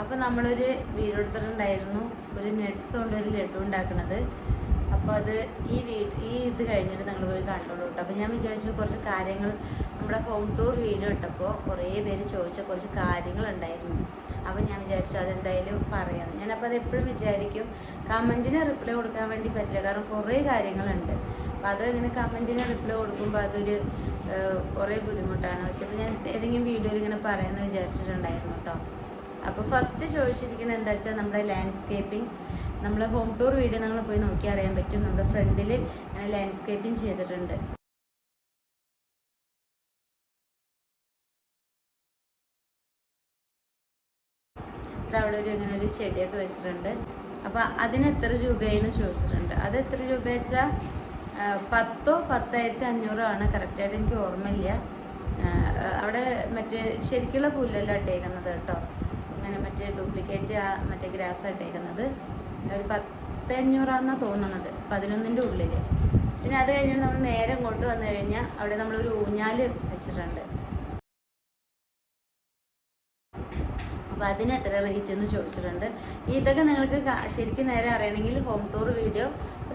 അപ്പോൾ നമ്മളൊരു വീഡിയോ ഒരു നട്ട്സ് കൊണ്ട് ഒരു ലഡു ഉണ്ടാക്കുന്നത് അപ്പോൾ അത് ഈ വീട് ഈ ഇത് കഴിഞ്ഞിട്ട് നിങ്ങൾ പോയി കണ്ടോളൂ കേട്ടോ അപ്പോൾ ഞാൻ വിചാരിച്ചു കുറച്ച് കാര്യങ്ങൾ നമ്മുടെ ഹോം ടൂർ വീഡിയോ ഇട്ടപ്പോൾ കുറേ പേര് ചോദിച്ച കുറച്ച് കാര്യങ്ങൾ ഉണ്ടായിരുന്നു. അപ്പോൾ ഞാൻ വിചാരിച്ചു അതെന്തായാലും പറയാം ഞാനപ്പോൾ അത് എപ്പോഴും വിചാരിക്കും കമന്റിന് റിപ്ലൈ കൊടുക്കാൻ വേണ്ടി പറ്റില്ല. കാരണം കുറേ കാര്യങ്ങളുണ്ട്. അപ്പോൾ അത് ഇങ്ങനെ കമന്റിന് റിപ്ലൈ കൊടുക്കുമ്പോൾ അതൊരു കുറേ ബുദ്ധിമുട്ടാണ്. വെച്ചപ്പോൾ ഞാൻ ഏതെങ്കിലും വീഡിയോയിൽ ഇങ്ങനെ പറയാമെന്ന് വിചാരിച്ചിട്ടുണ്ടായിരുന്നു കേട്ടോ അപ്പോൾ ഫസ്റ്റ് ചോദിച്ചിരിക്കുന്നത് എന്താ വെച്ചാൽ നമ്മുടെ ലാൻഡ്സ്കേപ്പിംഗ് നമ്മുടെ ഹോം ടൂർ വീഡിയോ നിങ്ങൾ പോയി നോക്കി അറിയാൻ പറ്റും. നമ്മുടെ ഫ്രണ്ടിൽ ലാൻഡ്സ്കേപ്പിംഗ് ചെയ്തിട്ടുണ്ട്. അവിടെ ഒരു ഇങ്ങനെ ഒരു ചെടിയൊക്കെ വെച്ചിട്ടുണ്ട്. അപ്പോൾ അതിന് എത്ര രൂപയെന്ന് ചോദിച്ചിട്ടുണ്ട്. അത് എത്ര രൂപ വെച്ചാൽ പത്തോ പത്തായിരത്തി അഞ്ഞൂറോ ആണ്. കറക്റ്റായിട്ട് എനിക്ക് ഓർമ്മയില്ല. അവിടെ മറ്റേ ശരിക്കുള്ള പുല്ലല്ല ഇട്ടേക്കുന്നത് കേട്ടോ. അങ്ങനെ മറ്റേ ഡ്യൂപ്ലിക്കേറ്റ് മറ്റേ ഗ്രാസ് ഇട്ടേക്കുന്നത്. ഒരു പത്തഞ്ഞൂറാന്നാണ് തോന്നുന്നത് പതിനൊന്നിന്റെ ഉള്ളിൽ പിന്നെ അത് കഴിഞ്ഞിട്ട് നമ്മൾ നേരെ കൊണ്ട് വന്നു കഴിഞ്ഞാൽ അവിടെ നമ്മളൊരു ഊഞ്ഞാൽ വെച്ചിട്ടുണ്ട്. അപ്പോൾ അതിന് എത്ര റേറ്റ് എന്ന് ചോദിച്ചിട്ടുണ്ട്. ഇതൊക്കെ നിങ്ങൾക്ക് ശരിക്കും നേരെ അറിയണമെങ്കിൽ ഹോം ടൂർ വീഡിയോ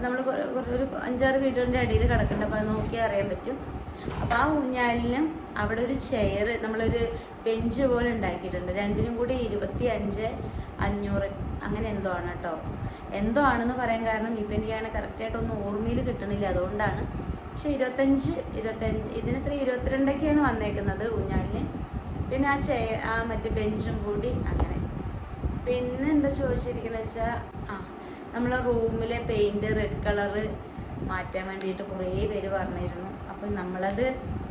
നമ്മൾ ഒരു അഞ്ചാറ് വീഡിയോന്റെ അടിയിൽ കിടക്കുന്നുണ്ട്. അപ്പോൾ അത് നോക്കിയാൽ അറിയാൻ പറ്റും. അപ്പോൾ ആ ഊഞ്ഞാലിനും അവിടെ ഒരു ചെയർ നമ്മളൊരു ബെഞ്ച് പോലെ ഉണ്ടാക്കിയിട്ടുണ്ട്. രണ്ടിനും കൂടി ഇരുപത്തി അഞ്ച് അഞ്ഞൂറ് അങ്ങനെ എന്തോ ആണ് കേട്ടോ. എന്തോ ആണെന്ന് പറയാൻ കാരണം ഇപ്പം എനിക്ക് അങ്ങനെ കറക്റ്റായിട്ടൊന്നും ഓർമ്മയിൽ കിട്ടണില്ല. അതുകൊണ്ടാണ്. പക്ഷെ ഇരുപത്തഞ്ച് ഇരുപത്തഞ്ച് ഇതിനെത്ര ഇരുപത്തിരണ്ടൊക്കെയാണ് വന്നേക്കുന്നത് ഊഞ്ഞാലിന്. പിന്നെ ആ ചെ ആ മറ്റേ ബെഞ്ചും കൂടി അങ്ങനെ. പിന്നെ എന്താ ചോദിച്ചിരിക്കുന്നത് വെച്ചാൽ ആ നമ്മളെ റൂമിലെ പെയിന്റ് റെഡ് കളറ് മാറ്റാൻ വേണ്ടിയിട്ട് കുറേ പേര് പറഞ്ഞിരുന്നു. അപ്പം നമ്മളത്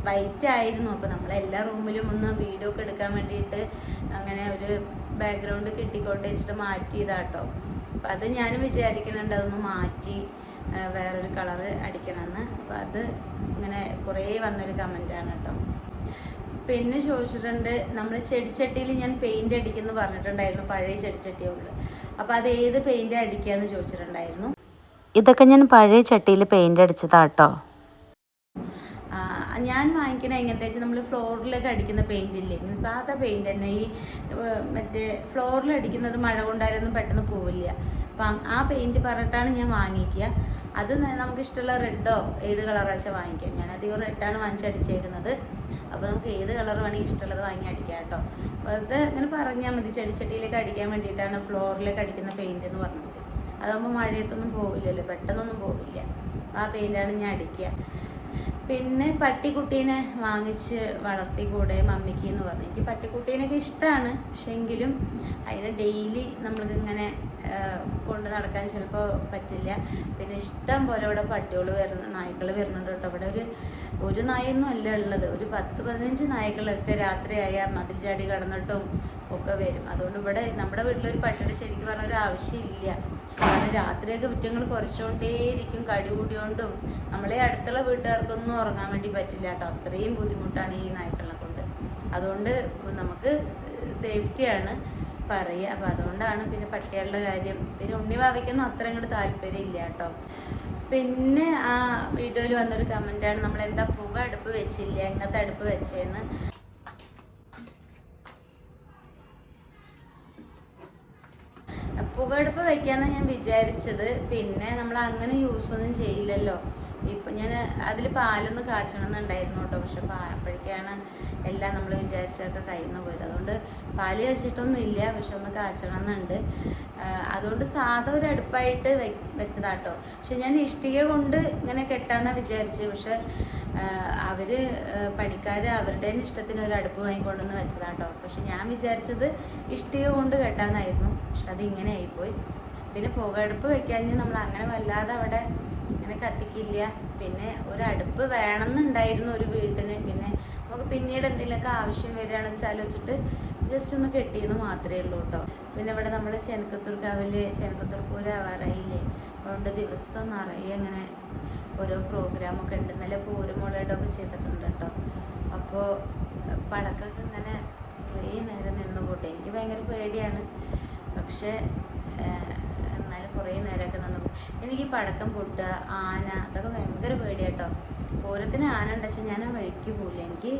വൈറ്റ് ആയിരുന്നു. അപ്പം നമ്മൾ എല്ലാ റൂമിലും ഒന്ന് വീഡിയോ ഒക്കെ എടുക്കാൻ വേണ്ടിയിട്ട് അങ്ങനെ ഒരു ബാക്ക്ഗ്രൗണ്ട് കിട്ടിക്കോട്ടെ വെച്ചിട്ട് മാറ്റിയതാട്ടോ. അപ്പം അത് ഞാനും വിചാരിക്കുന്നുണ്ട് അതൊന്ന് മാറ്റി വേറൊരു കളറ് അടിക്കണമെന്ന്. അപ്പം അത് ഇങ്ങനെ കുറേ വന്നൊരു കമന്റാണ് കേട്ടോ. പിന്നെ ചോദിച്ചിട്ടുണ്ട് നമ്മൾ ചെടിച്ചട്ടിയിൽ ഞാൻ പെയിന്റ് അടിക്കുന്നു പറഞ്ഞിട്ടുണ്ടായിരുന്നു. പഴയ ചെടിച്ചട്ടിയുള്ളു അപ്പോൾ അത് ഏത് പെയിന്റ് എന്ന് ചോദിച്ചിട്ടുണ്ടായിരുന്നു. ഇതൊക്കെ ഞാൻ പഴയ ചട്ടിയിൽ പെയിന്റ് അടിച്ചതാട്ടോ. ഞാൻ വാങ്ങിക്കണ എങ്ങനത്തെ നമ്മൾ ഫ്ലോറിലൊക്കെ അടിക്കുന്ന പെയിന്റ് ഇല്ലേ? ഇങ്ങനെ സാധാ പെയിന്റ് തന്നെ. ഈ മറ്റേ ഫ്ലോറിൽ അടിക്കുന്നത് മഴ കൊണ്ടായാലൊന്നും പെട്ടെന്ന് പോവില്ല. അപ്പം ആ പെയിന്റ് പറഞ്ഞിട്ടാണ് ഞാൻ വാങ്ങിക്കുക. അത് നമുക്ക് ഇഷ്ടമുള്ള റെഡോ ഏത് കളറാച്ചാൽ വാങ്ങിക്കാം ഞാൻ അധികം റെഡാണ് വാങ്ങിച്ചടിച്ചേക്കുന്നത് അപ്പോൾ നമുക്ക് ഏത് കളർ വേണമെങ്കിൽ ഇഷ്ടമുള്ളത് വാങ്ങി അടിക്കാം കേട്ടോ. വെറുതെ ഇങ്ങനെ പറഞ്ഞാൽ മതി. ചെടിച്ചട്ടിയിലേക്ക് അടിക്കാൻ വേണ്ടിയിട്ടാണ് ഫ്ലോറിലേക്ക് അടിക്കുന്ന പെയിന്റ് എന്ന് പറഞ്ഞത്. അതാകുമ്പോൾ മഴയത്തൊന്നും പോവില്ലല്ലോ പെട്ടെന്നൊന്നും പോവില്ല. ആ പെയിന്റാണ് ഞാൻ അടിക്കുക. പിന്നെ പട്ടിക്കുട്ടീനെ വാങ്ങിച്ച് വളർത്തിക്കൂടെ മമ്മിക്ക് എന്ന് പറഞ്ഞു. എനിക്ക് പട്ടിക്കുട്ടീനൊക്കെ ഇഷ്ടമാണ് പക്ഷെ എങ്കിലും അതിനെ ഡെയിലി നമ്മൾക്കിങ്ങനെ കൊണ്ട് നടക്കാൻ ചിലപ്പോൾ പറ്റില്ല. പിന്നെ ഇഷ്ടം പോലെ ഇവിടെ പട്ടികൾ വരുന്ന നായ്ക്കൾ വരുന്നുണ്ട് കേട്ടോ. ഇവിടെ ഒരു ഒരു നായൊന്നും അല്ല ഉള്ളത്. ഒരു പത്ത് പതിനഞ്ച് നായ്ക്കളൊക്കെ രാത്രിയായാൽ മതിൽ ചാടി കടന്നിട്ടും ഒക്കെ വരും. അതുകൊണ്ട് ഇവിടെ നമ്മുടെ വീട്ടിലൊരു പട്ടിയുടെ ശരിക്കും പറഞ്ഞ ഒരു ആവശ്യമില്ല. കാരണം രാത്രിയൊക്കെ കുറ്റങ്ങൾ കുറച്ചുകൊണ്ടേയിരിക്കും കടി കൂടിയോണ്ടും നമ്മളെ അടുത്തുള്ള വീട്ടുകാർക്കൊന്നും ഉറങ്ങാൻ വേണ്ടി പറ്റില്ല കേട്ടോ. അത്രയും ബുദ്ധിമുട്ടാണ് ഈ നായ്ക്കളെ കൊണ്ട്. അതുകൊണ്ട് നമുക്ക് സേഫ്റ്റിയാണ് പറയുക അപ്പം അതുകൊണ്ടാണ് പിന്നെ പട്ടികളുടെ കാര്യം. പിന്നെ ഉണ്ണി വാവിക്കൊന്നും അത്ര അങ്ങോട്ട് താല്പര്യം ഇല്ല കേട്ടോ. പിന്നെ ആ വീഡിയോയിൽ വന്നൊരു കമന്റാണ് നമ്മൾ എന്താ പുക അടുപ്പ് വെച്ചില്ല? എങ്ങനത്തെ അടുപ്പ് വെച്ചേന്ന്? പുകടുപ്പ് വെക്കാന്ന് ഞാൻ വിചാരിച്ചത്. പിന്നെ നമ്മൾ അങ്ങനെ യൂസ് ഒന്നും ചെയ്യില്ലല്ലോ. ഇപ്പം ഞാൻ അതിൽ പാലൊന്ന് കാച്ചണം എന്നുണ്ടായിരുന്നു കേട്ടോ. പക്ഷെ അപ്പോഴേക്കാണ് എല്ലാം നമ്മൾ വിചാരിച്ചതൊക്കെ കയ്യിൽ പോയത്. അതുകൊണ്ട് പാൽ കഴിച്ചിട്ടൊന്നും ഇല്ല. പക്ഷെ ഒന്ന് കാച്ചണം എന്നുണ്ട് അതുകൊണ്ട് സാധാ ഒരു അടുപ്പായിട്ട് വെച്ചതാട്ടോ പക്ഷെ ഞാൻ ഇഷ്ടിക കൊണ്ട് ഇങ്ങനെ കെട്ടാന്നാണ് വിചാരിച്ചത്. പക്ഷെ അവർ പണിക്കാർ അവരുടെ ഇഷ്ടത്തിന് ഒരു അടുപ്പ് വാങ്ങിക്കൊണ്ടുവന്ന് വെച്ചതാട്ടോ. പക്ഷെ ഞാൻ വിചാരിച്ചത് ഇഷ്ടിക കൊണ്ട് കെട്ടാന്നായിരുന്നു പക്ഷെ അത് ഇങ്ങനെ ആയിപ്പോയി. പിന്നെ പുകയടുപ്പ് വെക്കാൻ നമ്മൾ അങ്ങനെ വല്ലാതെ അവിടെ ഇങ്ങനെ കത്തിക്കില്ല. പിന്നെ ഒരു അടുപ്പ് വേണമെന്നുണ്ടായിരുന്നു ഒരു വീട്ടിന്. പിന്നെ നമുക്ക് പിന്നീട് എന്തെങ്കിലുമൊക്കെ ആവശ്യം വരികയാണെന്ന് വെച്ചാൽ ആലോചിച്ചിട്ട് ജസ്റ്റ് ഒന്ന് കെട്ടിയെന്ന് മാത്രമേ ഉള്ളൂ കേട്ടോ. പിന്നെ ഇവിടെ നമ്മൾ ചെനക്കത്തൂർ കാവിൽ ചെനക്കത്തൂർ പൂരം ആവാറായില്ലേ? അതുകൊണ്ട് ദിവസം നിറയെ അങ്ങനെ ഓരോ പ്രോഗ്രാമൊക്കെ ഉണ്ട്. ഇന്നലെ പൂരമുളയുടെ ചെയ്തിട്ടുണ്ട് കേട്ടോ. അപ്പോൾ പടക്കൊക്കെ ഇങ്ങനെ കുറേ നേരം നിന്ന് പോട്ടെ. എനിക്ക് ഭയങ്കര പേടിയാണ്. പക്ഷേ എന്നാലും കുറേ നേരമൊക്കെ നിന്ന് എനിക്ക് പടക്കം പൊട്ടുക ആന അതൊക്കെ ഭയങ്കര പേടിയാട്ടോ പൂരത്തിന് ആന ഉണ്ട്. പക്ഷെ ഞാൻ ആ വഴിക്ക് പോകില്ല എനിക്ക്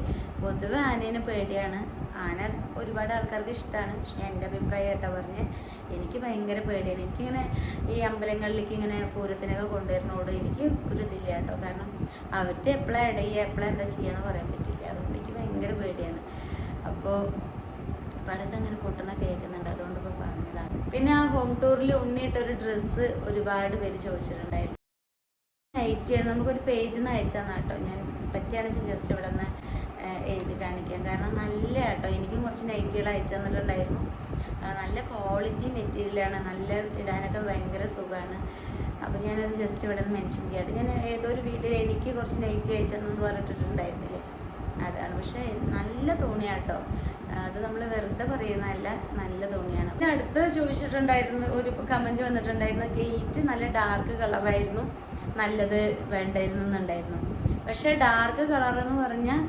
പൊതുവെ ആനേനെ പേടിയാണ്. ആന ഒരുപാട് ആൾക്കാർക്ക് ഇഷ്ടമാണ് പക്ഷെ എന്റെ അഭിപ്രായം കേട്ടോ പറഞ്ഞ്. എനിക്ക് ഭയങ്കര പേടിയാണ്. എനിക്കിങ്ങനെ ഈ അമ്പലങ്ങളിലേക്ക് ഇങ്ങനെ പൂരത്തിനൊക്കെ കൊണ്ടുവരുന്നോട് എനിക്ക് ഒരു ഇതില്ല കേട്ടോ. കാരണം അവരുടെ എപ്പോഴാണ് ഇടയുക എപ്പോഴാണ് എന്താ ചെയ്യാന്ന് പറയാൻ പറ്റില്ല. അതുകൊണ്ട് എനിക്ക് ഭയങ്കര പേടിയാണ്. അപ്പോൾ പടക്കം അങ്ങനെ പൊട്ടണ കേൾക്കുന്നുണ്ട്. അതുകൊണ്ട് ഇപ്പോൾ പറഞ്ഞതാണ്. പിന്നെ ആ ഹോം ടൂറിൽ ഉണ്ണിയിട്ടൊരു ഡ്രസ്സ് ഒരുപാട് പേര് ചോദിച്ചിട്ടുണ്ടായിരുന്നു. നൈറ്റിയാണ് നമുക്കൊരു പേജിൽ നിന്ന് അയച്ചാൽ കേട്ടോ. ഞാൻ പറ്റുകയാണെങ്കിൽ ജസ്റ്റ് ഇവിടെ നിന്ന് എഴുതി കാണിക്കാം. കാരണം നല്ല കേട്ടോ. എനിക്കും കുറച്ച് നൈറ്റികൾ അയച്ചു തന്നിട്ടുണ്ടായിരുന്നു നല്ല ക്വാളിറ്റി മെറ്റീരിയലാണ് നല്ല ഇടാനൊക്കെ ഭയങ്കര സുഖമാണ് അപ്പോൾ ഞാനത് ജസ്റ്റ് ഇവിടെ നിന്ന് മെൻഷൻ ചെയ്യാം ഞാൻ ഏതോ ഒരു വീട്ടിൽ എനിക്ക് കുറച്ച് നൈറ്റി അയച്ചെന്നു പറഞ്ഞിട്ടുണ്ടായിരുന്നില്ലേ? അതാണ്. പക്ഷേ നല്ല തോണിയാട്ടോ അത് നമ്മൾ വെറുതെ പറയുന്നതല്ല നല്ല തോണിയാണ്. പിന്നെ അടുത്ത് ചോദിച്ചിട്ടുണ്ടായിരുന്നു ഒരു കമന്റ് വന്നിട്ടുണ്ടായിരുന്നു ഗേറ്റ് നല്ല ഡാർക്ക് കളറായിരുന്നു നല്ലത് വേണ്ടായിരുന്നു എന്നുണ്ടായിരുന്നു പക്ഷേ ഡാർക്ക് കളർ എന്ന് പറഞ്ഞാൽ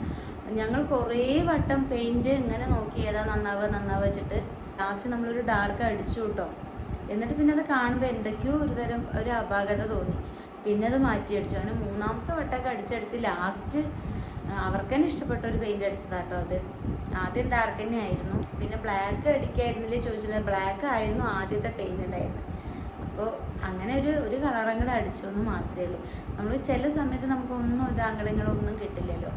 ഞങ്ങൾ കുറേ വട്ടം പെയിന്റ് ഇങ്ങനെ നോക്കി ഏതാ നന്നാവുക നന്നാവുക വെച്ചിട്ട് ലാസ്റ്റ് നമ്മളൊരു ഡാർക്ക് അടിച്ചു കേട്ടോ എന്നിട്ട് പിന്നെ അത് കാണുമ്പോൾ എന്തൊക്കെയോ ഒരു തരം ഒരു അപാകത തോന്നി. പിന്നെ അത് മാറ്റി അടിച്ചു. അങ്ങനെ മൂന്നാമത്തെ വട്ടമൊക്കെ അടിച്ചടിച്ച് ലാസ്റ്റ് അവർക്ക് തന്നെ ഇഷ്ടപ്പെട്ട ഒരു പെയിന്റ് അടിച്ചതാട്ടോ അത്. ആദ്യം ഡാർക്ക് തന്നെ ആയിരുന്നു പിന്നെ ബ്ലാക്ക് അടിക്കായിരുന്നില്ലേ ചോദിച്ചില്ല. ബ്ലാക്ക് ആയിരുന്നു ആദ്യത്തെ പെയിന്റ് ഉണ്ടായിരുന്നത്. അപ്പോൾ അങ്ങനെ ഒരു ഒരു കളറും കൂടെ അടിച്ചു എന്ന് മാത്രമേ ഉള്ളൂ. നമ്മൾ ചില സമയത്ത് നമുക്കൊന്നും ഇത് ഒന്നും കിട്ടില്ലല്ലോ.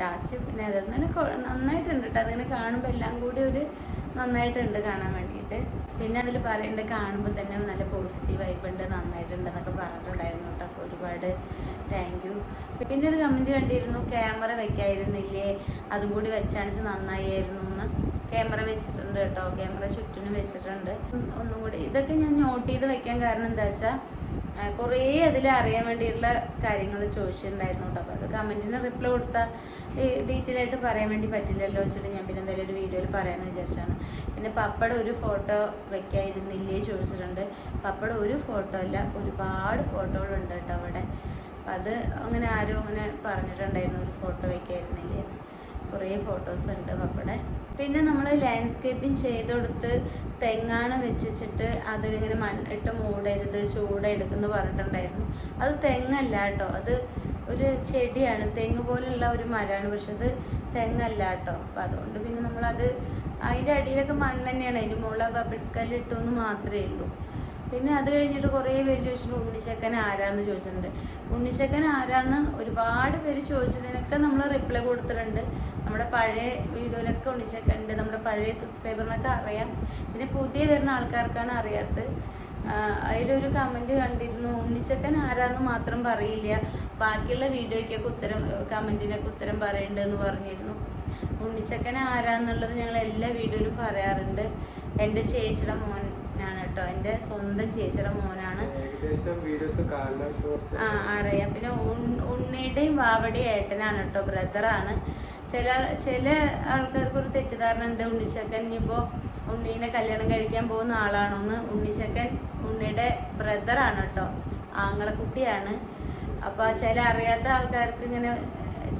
ലാസ്റ്റ് പിന്നെ അതങ്ങനെ നന്നായിട്ടുണ്ട് കേട്ടോ. അതിങ്ങനെ കാണുമ്പോൾ എല്ലാം കൂടി ഒരു നന്നായിട്ടുണ്ട് കാണാൻ വേണ്ടിയിട്ട്. പിന്നെ അതിൽ പറയേണ്ടത് കാണുമ്പോൾ തന്നെ നല്ല പോസിറ്റീവ് ഉണ്ട് നന്നായിട്ടുണ്ട് എന്നൊക്കെ പറഞ്ഞിട്ടുണ്ടായിരുന്നു കേട്ടോ. അപ്പോൾ ഒരുപാട് താങ്ക് യു പിന്നെ ഒരു കമന്റ് കണ്ടിരുന്നു ക്യാമറ വെക്കായിരുന്നില്ലേ? അതും കൂടി വെച്ചാണിച്ച് നന്നായിരുന്നു എന്ന്. ക്യാമറ വെച്ചിട്ടുണ്ട് കേട്ടോ. ക്യാമറ ചുറ്റിനും വെച്ചിട്ടുണ്ട്. ഒന്നും കൂടി ഇതൊക്കെ ഞാൻ നോട്ട് ചെയ്ത് വെക്കാൻ കാരണം എന്താ വെച്ചാൽ കുറേ അതിൽ അറിയാൻ വേണ്ടിയിട്ടുള്ള കാര്യങ്ങൾ ചോദിച്ചിട്ടുണ്ടായിരുന്നു കേട്ടോ. അപ്പോൾ അത് കമന്റിന് റിപ്ലൈ കൊടുത്താൽ ഡീറ്റെയിൽ ആയിട്ട് പറയാൻ വേണ്ടി പറ്റില്ലല്ലോ വെച്ചിട്ട് ഞാൻ പിന്നെ എന്തായാലും ഒരു വീഡിയോയിൽ പറയാമെന്ന് വിചാരിച്ചാണ് പിന്നെ പപ്പട ഒരു ഫോട്ടോ വെക്കായിരുന്നില്ലേ ചോദിച്ചിട്ടുണ്ട്. പപ്പട ഒരു ഫോട്ടോ അല്ല ഒരുപാട് ഫോട്ടോകളുണ്ട് കേട്ടോ അവിടെ. അപ്പം അത് അങ്ങനെ ആരും അങ്ങനെ പറഞ്ഞിട്ടുണ്ടായിരുന്നു ഒരു ഫോട്ടോ വെക്കായിരുന്നില്ലേ കുറേ ഫോട്ടോസ് ഉണ്ട് പപ്പടെ. പിന്നെ നമ്മൾ ലാൻഡ്സ്കേപ്പിംഗ് ചെയ്തെടുത്ത് തെങ്ങാണ് വെച്ചിട്ട് അതിലിങ്ങനെ മണ്ണിട്ട് മൂടരുത് ചൂടെടുക്കുന്നു പറഞ്ഞിട്ടുണ്ടായിരുന്നു. അത് തെങ്ങല്ല കേട്ടോ. അത് ഒരു ചെടിയാണ്. തെങ്ങ് പോലുള്ള ഒരു മരമാണ്. പക്ഷെ അത് തെങ്ങല്ല കേട്ടോ. അപ്പം അതുകൊണ്ട് പിന്നെ നമ്മളത് അതിന്റെ അടിയിലൊക്കെ മണ്ണ് തന്നെയാണ്. അതിന് മുകളിൽ ബബിൾസ് കല്ല് ഇട്ടു എന്ന് മാത്രമേ ഉള്ളൂ. പിന്നെ അത് കഴിഞ്ഞിട്ട് കുറേ പേര് ചോദിച്ചിട്ടുണ്ട് ഉണ്ണിച്ചക്കൻ ആരാന്ന്? ചോദിച്ചിട്ടുണ്ട്. ഉണ്ണിച്ചക്കൻ ആരാന്ന്? ഒരുപാട് പേര് ചോദിച്ചതിനൊക്കെ നമ്മൾ റിപ്ലൈ കൊടുത്തിട്ടുണ്ട്. നമ്മുടെ പഴയ വീഡിയോയിലൊക്കെ ഉണ്ണിച്ചക്കൻ ഉണ്ട് നമ്മുടെ പഴയ സബ്സ്ക്രൈബറിനൊക്കെ അറിയാം. പിന്നെ പുതിയ വരുന്ന ആൾക്കാർക്കാണ് അറിയാത്തത്. അതിലൊരു കമന്റ് കണ്ടിരുന്നു ഉണ്ണിച്ചക്കൻ ആരാന്ന് മാത്രം പറയില്ല. ബാക്കിയുള്ള വീഡിയോയ്ക്കൊക്കെ ഉത്തരം കമന്റിനൊക്കെ ഉത്തരം പറയണ്ടെന്ന് പറഞ്ഞിരുന്നു. ഉണ്ണിച്ചക്കൻ ആരാന്നുള്ളത് ഞങ്ങൾ എല്ലാ വീഡിയോയിലും പറയാറുണ്ട്. എന്റെ ചേച്ചിയുടെ മോനാണ് കേട്ടോ. എന്റെ സ്വന്തം ചേച്ചിയുടെ മോനാണ്. ആ അറിയാം. പിന്നെ ഉണ്ണിയുടെയും വാവടിയും ഏട്ടനാണ് കേട്ടോ. ബ്രദറാണ് ചില ചില ആൾക്കാർക്ക് ഒരു തെറ്റിദ്ധാരണ ഉണ്ട്. ഉണ്ണിച്ചക്കൻ ഇനിയിപ്പോൾ ഉണ്ണീനെ കല്യാണം കഴിക്കാൻ പോകുന്ന ആളാണോന്ന് ഉണ്ണിച്ചക്കൻ ഉണ്ണിയുടെ ബ്രദറാണ് കേട്ടോ. ആങ്ങളക്കുട്ടിയാണ് അപ്പോൾ ചില അറിയാത്ത ആൾക്കാർക്ക് ഇങ്ങനെ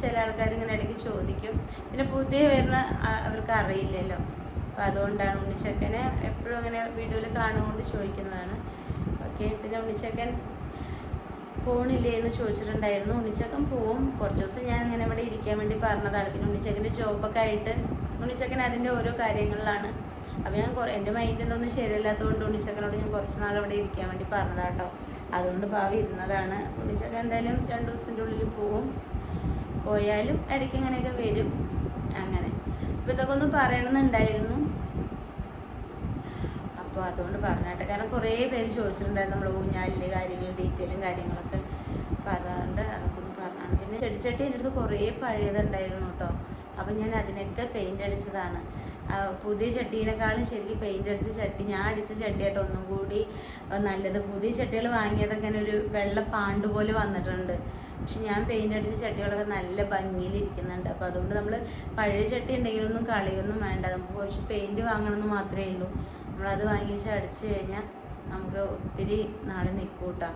ചില ആൾക്കാർ ഇങ്ങനെ ഇടയ്ക്ക് ചോദിക്കും. പിന്നെ പുതിയ വരുന്ന അവർക്ക് അറിയില്ലല്ലോ. അപ്പോൾ അതുകൊണ്ടാണ് ഉണ്ണിച്ചക്കനെ എപ്പോഴും അങ്ങനെ വീഡിയോയിൽ കാണുകൊണ്ട് ചോദിക്കുന്നതാണ്. ഓക്കെ പിന്നെ ഉണ്ണിച്ചക്കൻ പോണില്ലേ എന്ന് ചോദിച്ചിട്ടുണ്ടായിരുന്നു. ഉണ്ണിച്ചക്കൻ പോവും. കുറച്ച് ദിവസം ഞാൻ അങ്ങനെ ഇവിടെ ഇരിക്കാൻ വേണ്ടി പറഞ്ഞതാണ്. പിന്നെ ഉണ്ണിച്ചക്കന്റെ ജോബൊക്കെ ആയിട്ട് ഉണ്ണിച്ചക്കൻ അതിന്റെ ഓരോ കാര്യങ്ങളിലാണ്. അപ്പോൾ ഞാൻ കുറേ എന്റെ മൈൻഡിനൊന്നും ശരിയല്ലാത്തതുകൊണ്ട് ഉണ്ണിച്ചക്കനോട് ഞാൻ കുറച്ച് നാൾ അവിടെ ഇരിക്കാൻ വേണ്ടി പറഞ്ഞതാട്ടോ. അതുകൊണ്ട് ഭാവി ഇരുന്നതാണ്. ഉണ്ണിച്ചക്കൻ എന്തായാലും രണ്ട് ദിവസത്തിന്റെ ഉള്ളിൽ പോവും. പോയാലും ഇടയ്ക്ക് ഇങ്ങനെയൊക്കെ വരും. അങ്ങനെ. അപ്പോൾ ഇതൊക്കെ ഒന്ന് പറയണമെന്നുണ്ടായിരുന്നു. അപ്പോൾ അതുകൊണ്ട് പറഞ്ഞാട്ടെ. കാരണം കുറേ പേര് ചോദിച്ചിട്ടുണ്ടായിരുന്നു നമ്മൾ ഊഞ്ഞാലിന്റെ കാര്യങ്ങൾ ഡീറ്റെയിലും കാര്യങ്ങളൊക്കെ. അപ്പോൾ അതുകൊണ്ട് അതൊക്കെ ഒന്ന് പറഞ്ഞാണ്. പിന്നെ ചെടിച്ചട്ടി എന്റെ അടുത്ത് കുറേ പഴയതുണ്ടായിരുന്നു കേട്ടോ. അപ്പം ഞാൻ അതിനൊക്കെ പെയിന്റ് അടിച്ചതാണ്. പുതിയ ചട്ടീനേക്കാളും ശരിക്കും പെയിന്റ് അടിച്ച ചട്ടി ഞാൻ അടിച്ച ചട്ടിയായിട്ട് ഒന്നും കൂടി നല്ലത്. പുതിയ ചട്ടികൾ വാങ്ങിയതൊക്കെ ഒരു വെള്ള പാണ്ട് പോലെ വന്നിട്ടുണ്ട്. പക്ഷെ ഞാൻ പെയിന്റ് അടിച്ച ചട്ടികളൊക്കെ നല്ല ഭംഗിയിൽ ഇരിക്കുന്നുണ്ട്. അപ്പോൾ അതുകൊണ്ട് നമ്മൾ പഴയ ചട്ടി ഉണ്ടെങ്കിലൊന്നും കളിയൊന്നും വേണ്ട. നമുക്ക് കുറച്ച് പെയിന്റ് വാങ്ങണമെന്ന് മാത്രമേ ഉള്ളൂ. നമ്മളത് വാങ്ങിച്ച് അടിച്ചു കഴിഞ്ഞാൽ നമുക്ക് ഒത്തിരി നാൾ നിൽക്കൂട്ടാം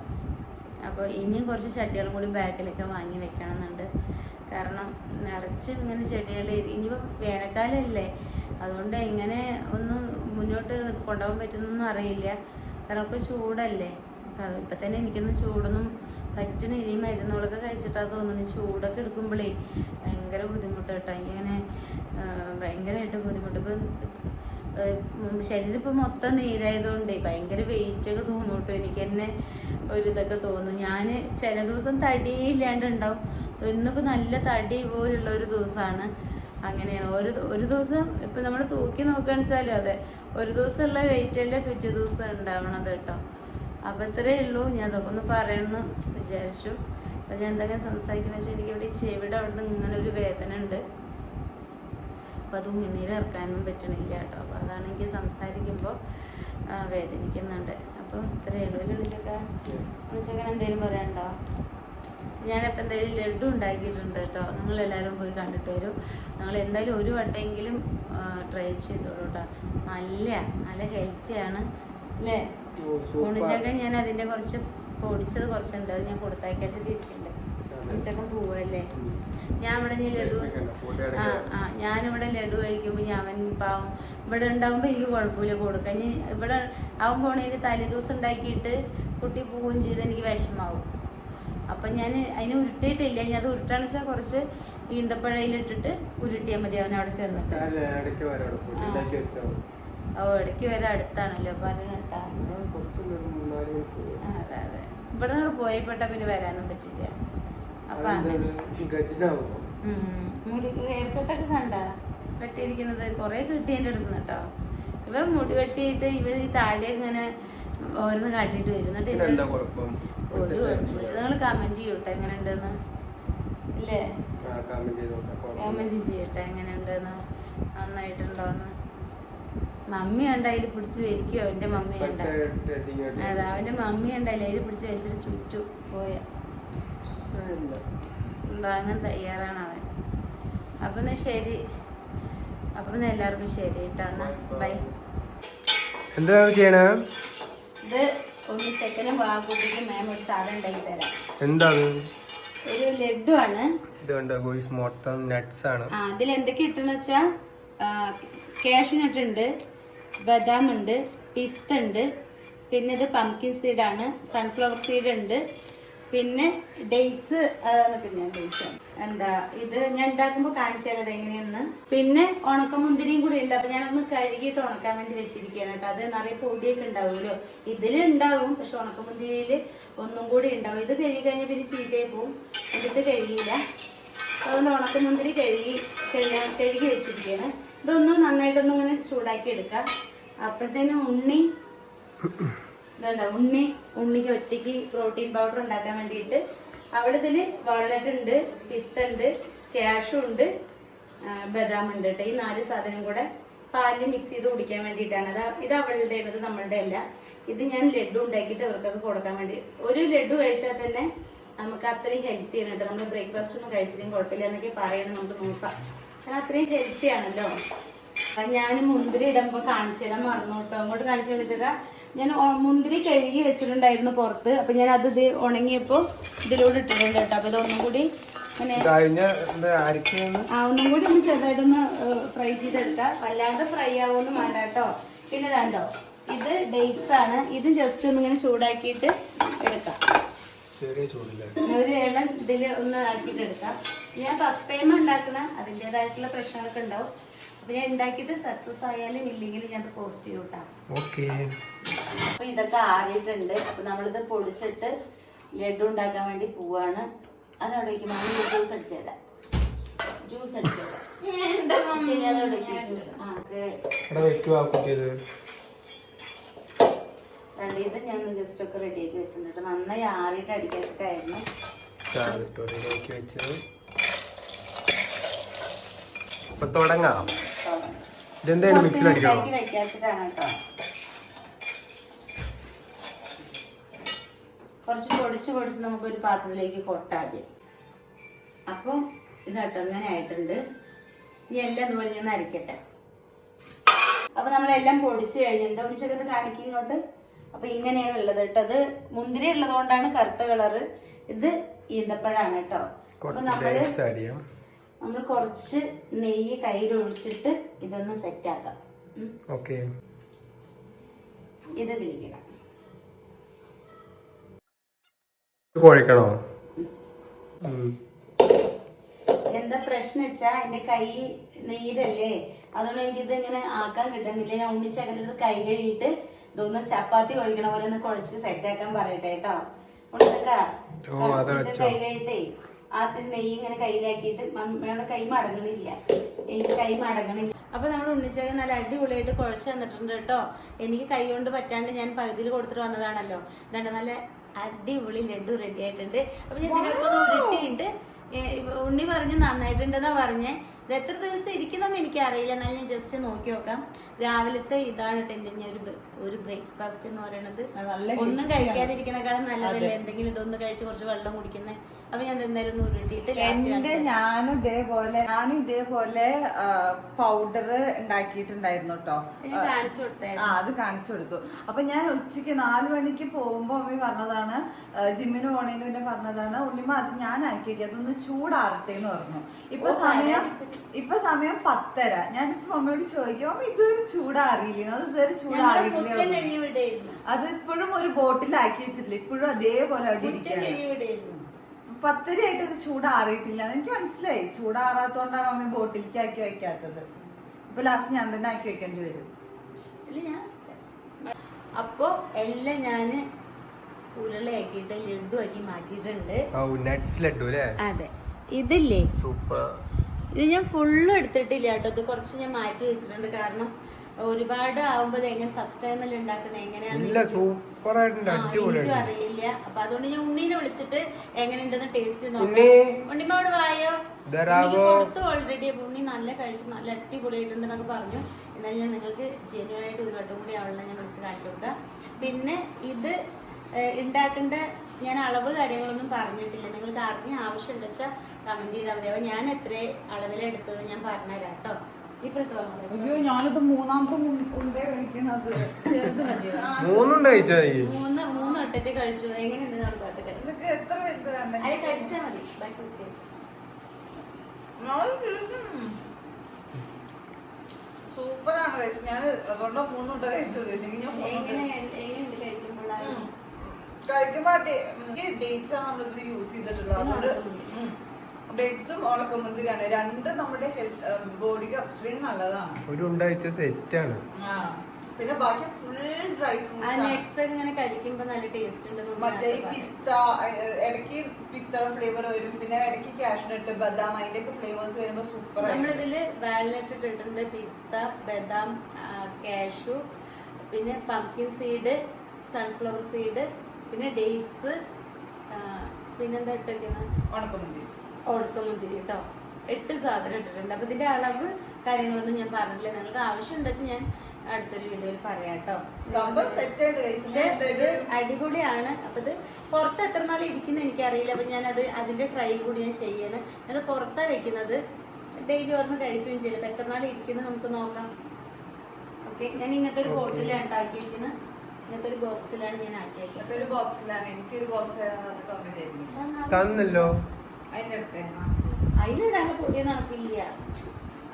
അപ്പോൾ ഇനിയും കുറച്ച് ചട്ടികളും കൂടി ബാഗിലൊക്കെ വാങ്ങി വെക്കണമെന്നുണ്ട് കാരണം നിറച്ച് ഇങ്ങനെ ചെടികൾ ഇനിയിപ്പോൾ വേനൽക്കാലമല്ലേ അതുകൊണ്ട് എങ്ങനെ ഒന്ന് മുന്നോട്ട് കൊണ്ടുപോകാൻ പറ്റുന്നൊന്നും അറിയില്ല. കാരണം ഒക്കെ ചൂടല്ലേ. അപ്പം ഇപ്പം തന്നെ എനിക്കൊന്നും ചൂടൊന്നും പറ്റണില്ല. ഈ മരുന്നുകളൊക്കെ കഴിച്ചിട്ടാ തോന്നുന്നത് ചൂടൊക്കെ എടുക്കുമ്പോഴേ ഭയങ്കര ബുദ്ധിമുട്ട് കേട്ടോ. ഇങ്ങനെ ഭയങ്കരമായിട്ട് ബുദ്ധിമുട്ട്. ഇപ്പം ശരീരം ഇപ്പം മൊത്തം നീരായതുകൊണ്ടേ ഭയങ്കര വെയിറ്റ് ഒക്കെ തോന്നും കേട്ടോ എനിക്ക് തന്നെ ഒരു ഇതൊക്കെ തോന്നും ഞാൻ ചില ദിവസം തടിയില്ലാണ്ട് ഉണ്ടാവും. ഇന്നിപ്പോൾ നല്ല തടി പോലുള്ള ഒരു ദിവസമാണ് അങ്ങനെയാണ്. ഒരു ഒരു ദിവസം ഇപ്പം നമ്മൾ തൂക്കി നോക്കുകയാണെന്ന് വെച്ചാലും അതെ ഒരു ദിവസമുള്ള വെയിറ്റ് അല്ലേ പിറ്റേ ദിവസം ഉണ്ടാവണത് കേട്ടോ. അപ്പം ഇത്രയേ ഉള്ളൂ. ഞാൻ അതൊക്കെ ഒന്ന് പറയണമെന്ന് വിചാരിച്ചു. അപ്പം ഞാൻ എന്തൊക്കെ സംസാരിക്കുന്നത് വെച്ചാൽ എനിക്ക് ഇവിടെ ചെവിടെ അവിടെ നിന്ന് ഇങ്ങനെ ഒരു വേദന ഉണ്ട് അപ്പോൾ അത് ഉമിനീര് ഇറക്കാനൊന്നും പറ്റണില്ല കേട്ടോ. അപ്പോൾ അതാണെങ്കിൽ സംസാരിക്കുമ്പോൾ വേദനിക്കുന്നുണ്ട്. അപ്പോൾ ഇത്രയേ ഉള്ളൂ അല്ലേ വിളിച്ചക്ക വിളിച്ചക്കൻ എന്തെങ്കിലും പറയാനുണ്ടോ? ഞാനിപ്പോൾ എന്തായാലും ലഡു ഉണ്ടാക്കിയിട്ടുണ്ട് കേട്ടോ. നിങ്ങൾ എല്ലാവരും പോയി കണ്ടിട്ട് വരും. നിങ്ങൾ എന്തായാലും ഒരു വട്ടമെങ്കിലും ട്രൈ ചെയ്തോളൂ കേട്ടോ. നല്ല നല്ല ഹെൽത്തിയാണ് അല്ലേ? ഉണിച്ചക്കൻ ഞാൻ അതിന്റെ കുറച്ച് പൊടിച്ചത് കുറച്ചുണ്ട്. അത് ഞാൻ കൊടുത്തയക്കാച്ചിട്ടിരിക്കുന്നുണ്ട് ഉണിച്ചക്കൻ പോവല്ലേ? ഞാൻ ഇവിടെ ഇനി ലഡു ആ ആ ഞാനിവിടെ ലഡു കഴിക്കുമ്പോൾ ഞാൻ അവൻ പാവം. ഇവിടെ ഉണ്ടാകുമ്പോൾ എനിക്ക് കുഴപ്പമില്ല കൊടുക്കാം ഇനി ഇവിടെ അവൻ പോണേൽ തലേ ദിവസം ഉണ്ടാക്കിയിട്ട് കുട്ടി പോവുകയും ചെയ്ത് എനിക്ക് വിഷമാവും. അപ്പം ഞാൻ അതിന് ഉരുട്ടിയിട്ടില്ല. ഞാൻ അത് ഉരുട്ടാന്ന് വെച്ചാൽ കുറച്ച് ഈന്തപ്പഴയിലിട്ടിട്ട് ഉരുട്ടിയാൽ മതി അവൻ അവിടെ ചെന്നിട്ട്. ഓ ഇടയ്ക്ക് വരെ അടുത്താണല്ലോ. പറഞ്ഞിട്ടാ അതെ അതെ ഇവിടെ നിന്ന് പോയപ്പെട്ട പിന്നെ വരാനും പറ്റില്ല. അപ്പം അങ്ങനെ. മുടി ഹെയർ കട്ടൊക്കെ കണ്ട? വെട്ടിയിരിക്കുന്നത് കുറെ കിട്ടിയതിന്റെ അടുത്ത് കേട്ടോ. ഇവ മുടി വെട്ടിയിട്ട് ഇവ ഈ താടിയൊക്കെ ഇങ്ങനെ ഓരോന്ന് കാട്ടിട്ട് വരും. ഒരു നിങ്ങൾ കമന്റ് ചെയ്യൂട്ടെ എങ്ങനെ ഉണ്ടെന്ന് ഇല്ലേ കമന്റ് ചെയ്യട്ടെ എങ്ങനെ ഉണ്ടെന്ന് നന്നായിട്ടുണ്ടോന്ന്. മമ്മി ഉണ്ടായാലും പിടിച്ച് വരിക്കോ എന്റെ മമ്മി ഉണ്ടായി അതെ അവന്റെ മമ്മി ഉണ്ടായില്ല അതിൽ പിടിച്ച് വലിച്ചിട്ട് ചുറ്റു പോയ. സാരമില്ല. വാങ്ങാൻ തയ്യാറാണ് അവൻ അപ്പം എന്നാ ശരി. അപ്പം എന്നാ എല്ലാവർക്കും ശരി കേട്ടോ. എന്നാ ബൈ. എന്താ ചെയ്യണേ? ഇത് ഒന്ന് സെക്കൻഡ് വാക്കുട്ടിക്ക് മാം ഒരു സാധനം ഉണ്ടാക്കി തരാം. എന്താണ്? ഒരു ലഡു ആണ്. ഇത് കണ്ടോ ഗോയ്സ് മൊത്തം നട്ട്സ് ആണ്. ആ അതിൽ എന്തൊക്കെ ഇട്ടെന്ന് വെച്ചാൽ കാഷ്നട്ട് ഉണ്ട് ബദാം ഉണ്ട് പിസ്ത ഉണ്ട് പിന്നെ ഇത് പംകിൻ സീഡാണ് സൺഫ്ലവർ സീഡ് ഉണ്ട് പിന്നെ ഡേറ്റ്സ് ഞാൻ ഡേറ്റ്സ് എന്താ ഇത് ഞാൻ ഉണ്ടാക്കുമ്പോൾ കാണിച്ചു എങ്ങനെയെന്ന് പിന്നെ ഉണക്കമുന്തിരിയും കൂടി ഉണ്ട്. അപ്പൊ ഞാനൊന്ന് കഴുകിയിട്ട് ഉണക്കാൻ വേണ്ടി വെച്ചിരിക്കുകയാണ് കേട്ടോ. അത് നിറയെ പൊടിയൊക്കെ ഉണ്ടാവുമല്ലോ. ഇതിൽ ഉണ്ടാവും പക്ഷെ ഉണക്കമുന്തിരിയിൽ ഒന്നും കൂടി ഉണ്ടാവും. ഇത് കഴുകി കഴിഞ്ഞാൽ പിന്നെ ചീത്തയായി പോവും. എന്നിട്ട് കഴുകിയില്ല. അതുകൊണ്ട് ഉണക്കമുന്തിരി കഴുകി കഴുകാൻ കഴുകി വെച്ചിരിക്കുകയാണ്. ഇതൊന്ന് നന്നായിട്ടൊന്നും ഇങ്ങനെ ചൂടാക്കി എടുക്കാം. അപ്പോഴത്തേനും ഉണ്ണി ഇതുണ്ട്? ഉണ്ണി ഉണ്ണിക്ക് ഒറ്റയ്ക്ക് പ്രോട്ടീൻ പൗഡർ ഉണ്ടാക്കാൻ വേണ്ടിയിട്ട്. അവിടെ ഇതിൽ വാൾനട്ട് ഉണ്ട് പിസ്ത ഉണ്ട് ക്യാഷും ഉണ്ട് ബദാം ഉണ്ട് കേട്ടോ. ഈ നാല് സാധനം കൂടെ പാലിൽ മിക്സ് ചെയ്ത് കുടിക്കാൻ വേണ്ടിയിട്ടാണ്. അത് ഇത് അവളുടെ ഇത് നമ്മളുടെ അല്ല ഇത് ഞാൻ ലഡു ഉണ്ടാക്കിയിട്ട് അവർക്കൊക്കെ കൊടുക്കാൻ വേണ്ടി. ഒരു ലഡു കഴിച്ചാൽ തന്നെ നമുക്ക് അത്രയും ഹെൽത്തി ആണ് കേട്ടോ. നമ്മൾ ബ്രേക്ക്ഫാസ്റ്റ് ഒന്നും കഴിച്ചിട്ടും കുഴപ്പമില്ല എന്നൊക്കെ പറയുന്നത് നമുക്ക് നോക്കാം. കാരണം അത്രയും ഹെൽത്തി ആണല്ലോ. ഞാൻ മുന്തിരി ഇടുമ്പോൾ കാണിച്ചു തരാൻ മറന്നു കേട്ടോ അങ്ങോട്ട് കാണിച്ചു വിളിച്ചത് ഞാൻ മുന്തിരി കഴുകി വെച്ചിട്ടുണ്ടായിരുന്നു പുറത്ത്. അപ്പൊ ഞാൻ അത് ഇത് ഉണങ്ങിയപ്പോ ഇതിലൂടെ ഇട്ടിട്ടുണ്ട് കേട്ടോ. അപ്പൊ ഇതൊന്നും കൂടി ആ ഒന്നും കൂടി ഒന്ന് ചെറുതായിട്ടൊന്ന് ഫ്രൈ ചെയ്തെടുക്കാം. വല്ലാണ്ട് ഫ്രൈ ആവുമെന്ന് വേണ്ട കേട്ടോ. പിന്നെ രണ്ടോ ഇത് ഡേറ്റ്സ് ആണ്. ഇത് ജസ്റ്റ് ഒന്ന് ഇങ്ങനെ ചൂടാക്കിയിട്ട് എടുക്കാം. ഒരു ഏളം ഇതിൽ ഒന്ന് ആക്കിയിട്ട് എടുക്കാം ഞാൻ ഫസ്റ്റ് ടൈം ഉണ്ടാക്കുന്ന അതിന്റെതായിട്ടുള്ള പ്രശ്നങ്ങളൊക്കെ ഉണ്ടാവും. അപ്പൊ ഞാൻ ഉണ്ടാക്കിയിട്ട് സക്സസ് ആയാലും ഇല്ലെങ്കിലും ഞാൻ പോസ്റ്റ് ചെയ്യും കേട്ടോ ഓക്കെ അപ്പൊ ഇതൊക്കെ ആറിയിട്ടുണ്ട്. അപ്പൊ നമ്മളിത് പൊടിച്ചിട്ട് ലഡു ഉണ്ടാക്കാൻ വേണ്ടി പോവാണ്. അതവിടെ നമ്മൾ ജ്യൂസ് അടിച്ചു തരാം. ജ്യൂസ് അടിച്ചു തരാം. ശരി അതവിടെ ജ്യൂസ് ആ ഇത്. ഞാൻ ജസ്റ്റ് ഒക്കെ റെഡിയാക്കി വെച്ചിട്ടുണ്ട് നന്നായി ആറിയിട്ട് അടിക്കാൻ വെച്ചിട്ടായിരുന്നു. ഇതെന്താണ് തുടങ്ങാം. മിക്സിൽ അടിക്കണോ ഉണ്ടാക്കി വെക്കാൻ വെച്ചിട്ടാണ് കേട്ടോ കുറച്ച് പൊടിച്ച് പൊടിച്ച് നമുക്കൊരു പാത്രത്തിലേക്ക് കൊട്ടാദ്യം അപ്പോൾ ഇതാട്ടോ ഇങ്ങനെ ആയിട്ടുണ്ട്. ഇനി എല്ലാം ഇതുപോലെ ഞാൻ അരക്കട്ടെ. അപ്പൊ നമ്മളെല്ലാം പൊടിച്ച് കഴിഞ്ഞിട്ട് പൊടിച്ചൊക്കെ കാണിക്കും ഇങ്ങോട്ട്. അപ്പൊ ഇങ്ങനെയാണ് ഉള്ളത് കേട്ടോ. അത് മുന്തിരി ഉള്ളതുകൊണ്ടാണ് കറുത്ത കളറ്. ഇത് ഈന്തപ്പഴാണ് കേട്ടോ. അപ്പോൾ നമ്മൾ നമ്മൾ കുറച്ച് നെയ്യ് കയ്യിൽ ഒഴിച്ചിട്ട് ഇതൊന്ന് സെറ്റാക്കാം. ആക്കാം ഓക്കെ. ഇത് തിരിക്കണം കുഴക്കണോ എന്താ പ്രശ്നം വെച്ചാ എന്റെ കൈ നീരല്ലേ? അതുകൊണ്ട് എനിക്കിത് ഇങ്ങനെ ആക്കാൻ കിട്ടുന്നില്ല. ഞാൻ ഉണ്ണിച്ചകലത് കൈ കഴുകിയിട്ട് ഇതൊന്ന് ചപ്പാത്തി കുഴക്കണ പോലെ ഒന്ന് കുഴച്ച് സെറ്റ് ആക്കാൻ പറയട്ടെ കേട്ടോ. ഉണ്ണിച്ചക്ക ഉണ്ണിച്ച. കൈ കഴിയിട്ടേ ആദ്യം നെയ്യ് ഇങ്ങനെ കയ്യിലാക്കിയിട്ട് മമ്മയുടെ കൈ മടങ്ങണില്ല. എനിക്ക് കൈ മടങ്ങണില്ല. അപ്പൊ നമ്മൾ ഉണ്ണിച്ചക നല്ല അടിപൊളിയായിട്ട് കുഴച്ച് തന്നിട്ടുണ്ട് കേട്ടോ. എനിക്ക് കൈ കൊണ്ട് പറ്റാണ്ട് ഞാൻ പകുതിയിൽ കൊടുത്തിട്ട് വന്നതാണല്ലോ. ഇതാണ്ട് നല്ല അടിപൊളി ലഡു റെഡി ആയിട്ടുണ്ട്. അപ്പൊ ഞാൻ ഇതിനൊക്കെ ഒന്ന് ഉണ്ണി പറഞ്ഞു നന്നായിട്ടുണ്ടെന്നാ പറഞ്ഞേ. ഇത് എത്ര ദിവസം ഇരിക്കുന്നതെന്ന് എനിക്ക് അറിയില്ല എന്നാലും ഞാൻ ജസ്റ്റ് നോക്കി നോക്കാം. രാവിലത്തെ ഇതാണ് എന്റെ എന്റെ ഒരു ഒരു ബ്രേക്ക്ഫാസ്റ്റ് എന്ന് പറയുന്നത് ഒന്നും കഴിക്കാതിരിക്കണേക്കാളും നല്ലതല്ലേ? എന്തെങ്കിലും ഇതൊന്ന് കഴിച്ച് കുറച്ച് വെള്ളം കുടിക്കുന്നത് അപ്പൊ ഞാൻ എന്തായാലും ഉരുണ്ടിട്ട് എന്റെ ഞാനും ഇതേപോലെ ഞാനും ഇതേപോലെ പൗഡർ ഉണ്ടാക്കിയിട്ടുണ്ടായിരുന്നു കേട്ടോ കാണിച്ചു കൊടുത്തേ ആ അത് കാണിച്ചു കൊടുത്തു. അപ്പൊ ഞാൻ ഉച്ചയ്ക്ക് നാലു മണിക്ക് പോകുമ്പോ അമ്മ പറഞ്ഞതാണ് ജിമ്മിന് പോണേന് പിന്നെ പറഞ്ഞതാണ് ഉണ്ണിമ അത് ഞാൻ ആക്കിയേക്ക് അതൊന്ന് ചൂടാറട്ടെ എന്ന് പറഞ്ഞു. ഇപ്പൊ സമയം ഇപ്പൊ സമയം പത്തര. ഞാനിപ്പോ മമ്മിയോട് ചോദിക്കും ഇതൊരു ചൂടാറിയില്ല ചൂടാറിയില്ലേ? അത് ഇതുവരെ ചൂടാറിയില്ല അത് ഇപ്പോഴും ഒരു ബോട്ടിലാക്കി വെച്ചിട്ടില്ല? ഇപ്പോഴും അതേപോലെ അവിടെ ഇരിക്കുകയാണ്. പത്തരയായിട്ട് ഇത് ചൂടാറിയിട്ടില്ല. എനിക്ക് മനസ്സിലായി. ചൂടാറാത്തോണ്ടാണ് മമ്മി ബോട്ടിലേക്ക് ആക്കി വെക്കാത്തത്. ഇപ്പൊ ലാസ്റ്റ് ഞാൻ തന്നെ ആക്കി വെക്കേണ്ടി വരും. ഇല്ല ഞാൻ അപ്പോ എല്ലാം ഞാൻ ഉരുളയാക്കിയിട്ട് ലഡു ആക്കി മാറ്റിയിട്ടുണ്ട്. അതെ. ഇതില്ലേ? സൂപ്പർ ഇത് ഞാൻ ഫുള്ള് എടുത്തിട്ടില്ല കേട്ടോ. ഇത് കുറച്ച് ഞാൻ മാറ്റി വെച്ചിട്ടുണ്ട്. കാരണം ഒരുപാട് ആവുമ്പോൾ എങ്ങനെ ഫസ്റ്റ് ടൈമിൽ ഉണ്ടാക്കുന്നത്. എങ്ങനെയാണ് അറിയില്ല. അപ്പൊ അതുകൊണ്ട് ഞാൻ ഉണ്ണീനെ വിളിച്ചിട്ട് എങ്ങനെയുണ്ടെന്ന് ടേസ്റ്റ്. നോക്കാം. ഉണ്ണിമോട് വായോ? കൊടുത്തു ഓൾറെഡി ഉണ്ണി നല്ല കഴിച്ച്. നല്ല അടിപൊളിയായിട്ടുണ്ട് എന്നൊക്കെ പറഞ്ഞു. എന്നാലും ഞാൻ നിങ്ങൾക്ക് ജെന്യൂൻ ആയിട്ട് ഒരു വട്ടം കൂടി അവളെ ഞാൻ വിളിച്ച് കാണിച്ചു കൊടുക്കാം. പിന്നെ ഇത് ഉണ്ടാക്കേണ്ട ഞാൻ അളവ് കാര്യങ്ങളൊന്നും പറഞ്ഞിട്ടില്ല. നിങ്ങൾക്ക് ആർക്കും ഉണ്ടെന്ന് വെച്ചാൽ കമന്റ് ചെയ്താൽ മതി. അപ്പൊ ഞാൻ എത്ര അളവിലെടുത്തത് ഞാൻ പറഞ്ഞുതരാം കേട്ടോ. ഇപ്പോഴത്തെ അയ്യോ ഞാനിത് മൂന്നാമത്തെ മുമ്പേ കഴിക്കണത്. ചെറുത് മതിയോ മൂന്നുണ്ട് കഴിച്ചാ നീ മൂന്ന് മൂന്ന് ഒട്ടറ്റ് കഴിച്ചു. എങ്ങനെയുണ്ട് നമ്മൾ പാട്ട് കഴിച്ചു ഇതൊക്കെ എത്ര അത് കഴിച്ചാൽ മതി. ബാക്കി. സൂപ്പറാണ് കഴിച്ചത് ഞാൻ അതുകൊണ്ടാ മൂന്നുണ്ട് കഴിച്ചത്. ഇല്ലെങ്കിൽ ഞാൻ എങ്ങനെ. എങ്ങനെയുണ്ട് കഴിക്കുമ്പോഴാണ് ഉം. കഴിക്കുമ്പോ ഡേറ്റ്സ് ആണ് നമ്മളിത് യൂസ് ചെയ്തിട്ടുള്ളത്. അതുകൊണ്ട് ഡേറ്റ്സും ഉണക്കമുന്തിരിയാണ് രണ്ട് നമ്മുടെ ഹെൽത്ത് ബോഡിക്ക് അത്രയും നല്ലതാണ്. ഒരു ഉണ്ടാഴ്ച സെറ്റാണ് ആണ്. പിന്നെ ബാക്കി ഫുൾ ഡ്രൈ ഫ്രൂട്ട്സ് ഇങ്ങനെ കഴിക്കുമ്പോ നല്ല ടേസ്റ്റ് ഉണ്ട് മറ്റേ പിസ്ത ഇടയ്ക്ക് പിസ്ത ഫ്ലേവർ വരും. പിന്നെ ഇടയ്ക്ക് കാഷ്നട്ട് ബദാം അതിന്റെ ഒക്കെ ഫ്ലേവേഴ്സ് വരുമ്പോ സൂപ്പർ നമ്മളിതിൽ വാൽനട്ട് ഇട്ടിട്ടുണ്ട്. പിസ്ത ബദാം കാഷു പിന്നെ പംകിൻ സീഡ് സൺഫ്ലവർ സീഡ് പിന്നെ ഡേറ്റ്സ് പിന്നെന്താ ഇട്ടേക്കുന്നത് ഉണക്കമുന്തിരി. ഉണക്കമുന്തിരി കേട്ടോ എട്ട് സാധനം ഇട്ടിട്ടുണ്ട്. അപ്പൊ ഇതിന്റെ അളവ് കാര്യങ്ങളൊന്നും ഞാൻ പറഞ്ഞില്ല നിങ്ങൾക്ക് ആവശ്യം ഉണ്ടെച്ച് ഞാൻ അടുത്തൊരു വീഡിയോയിൽ പറയാം കേട്ടോ ഇത് അടിപൊളിയാണ്. അപ്പൊ ഇത് പുറത്ത് എത്ര നാൾ ഇരിക്കുന്ന എനിക്കറിയില്ല. അപ്പൊ ഞാൻ അത് അതിന്റെ ട്രൈ കൂടി ഞാൻ ചെയ്യണം. അത് പുറത്താ വെക്കുന്നത്. ഡെയിലി ഓർന്ന് കഴിക്കുകയും ചെയ്യില്ല അപ്പൊ എത്ര നാൾ ഇരിക്കുന്നത് നമുക്ക് നോക്കാം. ഓക്കെ? ഞാൻ ഇങ്ങനത്തെ ഒരു ബോട്ടിലാണ് ഉണ്ടാക്കിയിരിക്കുന്നത്. ഇങ്ങനത്തെ ഒരു ബോക്സിലാണ് ഞാൻ ആക്കിയേക്കുന്നത്. ഒരു ബോക്സിലാണ് എനിക്കൊരു ബോക്സ് തന്നല്ലോ അതിന്റെ അതിലിടാൻ പൊടിയ നടക്കില്ല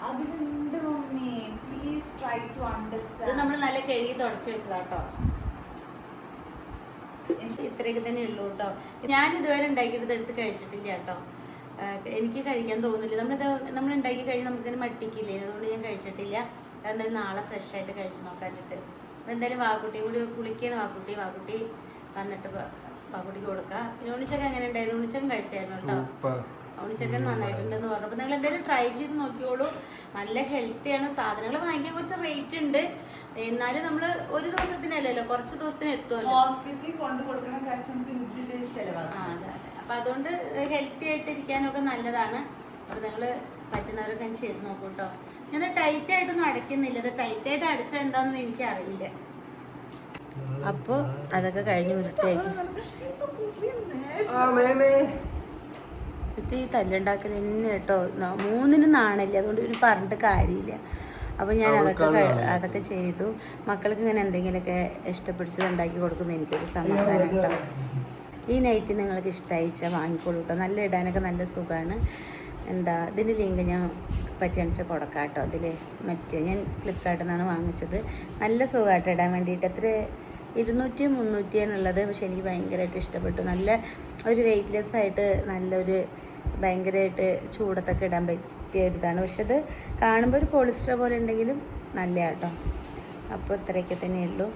അതിലെന്ത് മമ്മി? പ്ലീസ് ട്രൈ ടു ഇത് അണ്ടർസ്റ്റാൻഡ് നമ്മൾ നല്ല കഴുകി തുടച്ച് വെച്ചതാട്ടോ. എനിക്ക് ഇത്രയൊക്കെ തന്നെ ഉള്ളൂ കേട്ടോ. ഞാൻ ഇതുവരെ ഉണ്ടാക്കിയിട്ട് എടുത്ത് കഴിച്ചിട്ടില്ല കേട്ടോ. എനിക്ക് കഴിക്കാൻ തോന്നില്ല നമ്മളിത് നമ്മൾ ഉണ്ടാക്കി കഴിഞ്ഞാൽ നമുക്കിങ്ങനെ മട്ടിക്കില്ലേ? അതുകൊണ്ട് ഞാൻ കഴിച്ചിട്ടില്ല. എന്തായാലും നാളെ ഫ്രഷ് ആയിട്ട് കഴിച്ച് നോക്കാൻ വെച്ചിട്ട് എന്തായാലും വാക്കുട്ടി കൂടി കുളിക്കുകയാണ് വാക്കുട്ടി. വാക്കുട്ടി വന്നിട്ട് പാക്കുട്ടിക്ക് വാക്കുട്ടിക്ക് കൊടുക്കുക പിന്നെ ഉണിച്ചൊക്കെ എങ്ങനെ ഉണ്ടായിരുന്നു? ഉണ്ണിച്ചക്കം കഴിച്ചായിരുന്നു കേട്ടോ ഉണിച്ചൊക്കെ നന്നായിട്ടുണ്ടെന്ന് പറഞ്ഞപ്പോൾ നിങ്ങൾ എന്തായാലും ട്രൈ ചെയ്ത് നോക്കിയോളൂ നല്ല ഹെൽത്തിയാണ് സാധനങ്ങൾ വാങ്ങിക്കാൻ കുറച്ച് റേറ്റ് ഉണ്ട്. എന്നാലും നമ്മൾ ഒരു ദിവസത്തിനല്ലല്ലോ കുറച്ച് ദിവസത്തിന് എത്തുമല്ലോ ഹോസ്പിറ്റലിൽ കൊണ്ടു കൊടുക്കുന്ന അപ്പൊ അതുകൊണ്ട് ഹെൽത്തി ആയിട്ട് ഇരിക്കാനൊക്കെ നല്ലതാണ്. അപ്പൊ നിങ്ങൾ പറ്റുന്നവരൊക്കെ ചെയ്ത് നോക്കൂ കേട്ടോ ഞാൻ ടൈറ്റ് ആയിട്ടൊന്നും അടയ്ക്കുന്നില്ല. ഇത് ടൈറ്റ് ആയിട്ട് അടച്ച എന്താണെന്ന് എനിക്ക് അറിയില്ല അപ്പോൾ അതൊക്കെ കഴിഞ്ഞ് വൃത്തിയാക്കി. ഇത് ഈ തല്ലുണ്ടാക്കൽ തന്നെ കേട്ടോ. മൂന്നിന് മൂന്നിനും നാണില്ല? അതുകൊണ്ട് ഇവർ പറഞ്ഞിട്ട് കാര്യമില്ല. അപ്പൊ ഞാൻ അതൊക്കെ അതൊക്കെ ചെയ്തു. മക്കൾക്ക് ഇങ്ങനെ എന്തെങ്കിലുമൊക്കെ ഇഷ്ടപ്പിടിച്ചത് ഉണ്ടാക്കി കൊടുക്കുന്ന എനിക്കൊരു സമാധാനം ഉണ്ടാവും ഈ നൈറ്റ് നിങ്ങൾക്ക് ഇഷ്ടമായിച്ചാൽ വാങ്ങിക്കോളൂ കേട്ടോ നല്ല ഇടാനൊക്കെ നല്ല സുഖമാണ് എന്താ ഇതിന്റെ ലിങ്ക് ഞാൻ പറ്റിയണിച്ച കൊടുക്കാം കേട്ടോ ഇതിൽ മറ്റേ ഞാൻ ഫ്ലിപ്കാർട്ടിൽ നിന്നാണ് വാങ്ങിച്ചത്. നല്ല സുഖമായിട്ട് ഇടാൻ വേണ്ടിയിട്ട്. എത്ര? ഇരുന്നൂറ്റി മുന്നൂറ്റിയാണുള്ളത് പക്ഷെ എനിക്ക് ഭയങ്കരമായിട്ട് ഇഷ്ടപ്പെട്ടു. നല്ല ഒരു വെയ്റ്റ്ലെസ് ആയിട്ട് നല്ലൊരു ഭയങ്കരമായിട്ട് ചൂടത്തൊക്കെ ഇടാൻ പറ്റിയ ഒരു ഇതാണ് പക്ഷെ അത് കാണുമ്പോൾ ഒരു പോളിസ്റ്റർ പോലെ ഉണ്ടെങ്കിലും നല്ല കേട്ടോ അപ്പോൾ ഇത്രയൊക്കെ തന്നെയുള്ളൂ